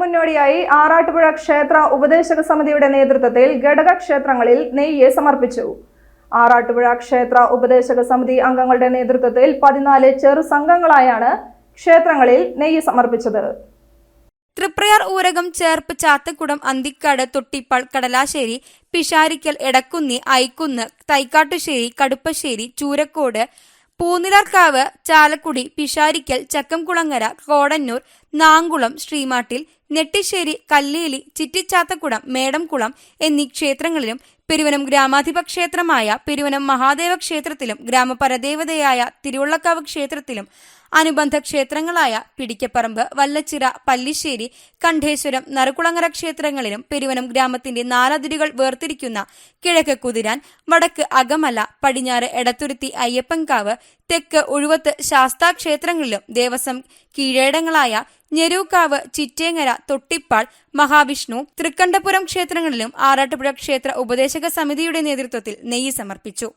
മുന്നോടിയായി ആറാട്ടുപുഴ ക്ഷേത്ര ഉപദേശക സമിതിയുടെ നേതൃത്വത്തിൽ ഘടക ക്ഷേത്രങ്ങളിൽ നെയ്യ് സമർപ്പിച്ചു. ആറാട്ടുപുഴ ക്ഷേത്ര ഉപദേശക സമിതി അംഗങ്ങളുടെ നേതൃത്വത്തിൽ പതിനാല് ചെറു സംഘങ്ങളായാണ് ക്ഷേത്രങ്ങളിൽ നെയ്യ് സമർപ്പിച്ചത്. തൃപ്രയാർ ഊരകം ചേർപ്പ് ചാത്തക്കുടം അന്തിക്കാട് തൊട്ടിപ്പാൾ കടലാശ്ശേരി പിഷാരിക്കൽ എടക്കുന്നി ഐക്കുന്ന് തൈക്കാട്ടുശ്ശേരി കടുപ്പശ്ശേരി ചൂരക്കോട് പൂനിലർക്കാവ് ചാലക്കുടി പിഷാരിക്കൽ ചക്കംകുളങ്ങര കോടന്നൂർ നാങ്കുളം ശ്രീമാട്ടിൽ നെട്ടിശ്ശേരി കല്ലേലി ചിറ്റിച്ചാത്തക്കുടം മേടംകുളം എന്നീ ക്ഷേത്രങ്ങളിലും പെരുവനം ഗ്രാമാധിപ ക്ഷേത്രമായ പെരുവനം മഹാദേവ ക്ഷേത്രത്തിലും ഗ്രാമപരദേവതയായ തിരുവള്ളക്കാവ് ക്ഷേത്രത്തിലും അനുബന്ധ ക്ഷേത്രങ്ങളായ പിടിക്കപ്പറമ്പ് വല്ലച്ചിറ പല്ലിശ്ശേരി കണ്ഠേശ്വരം നറുകുളങ്ങര ക്ഷേത്രങ്ങളിലും പെരുവനം ഗ്രാമത്തിന്റെ നാലതിരുകൾ വേർതിരിക്കുന്ന കിഴക്ക് കുതിരാൻ വടക്ക് അകമല പടിഞ്ഞാറ് എടത്തുരുത്തി അയ്യപ്പൻകാവ് തെക്ക് ഒഴുവത്ത് ശാസ്താ ക്ഷേത്രങ്ങളിലും ദേവസ്വം കീഴേടങ്ങളായ ഞെരൂക്കാവ് ചിറ്റേങ്ങര തൊട്ടിപ്പാൾ മഹാവിഷ്ണു തൃക്കണ്ഠപുരം ക്ഷേത്രങ്ങളിലും ആറാട്ടുപുഴ ക്ഷേത്ര ഉപദേശക സമിതിയുടെ നേതൃത്വത്തിൽ നെയ്യ് സമർപ്പിച്ചു.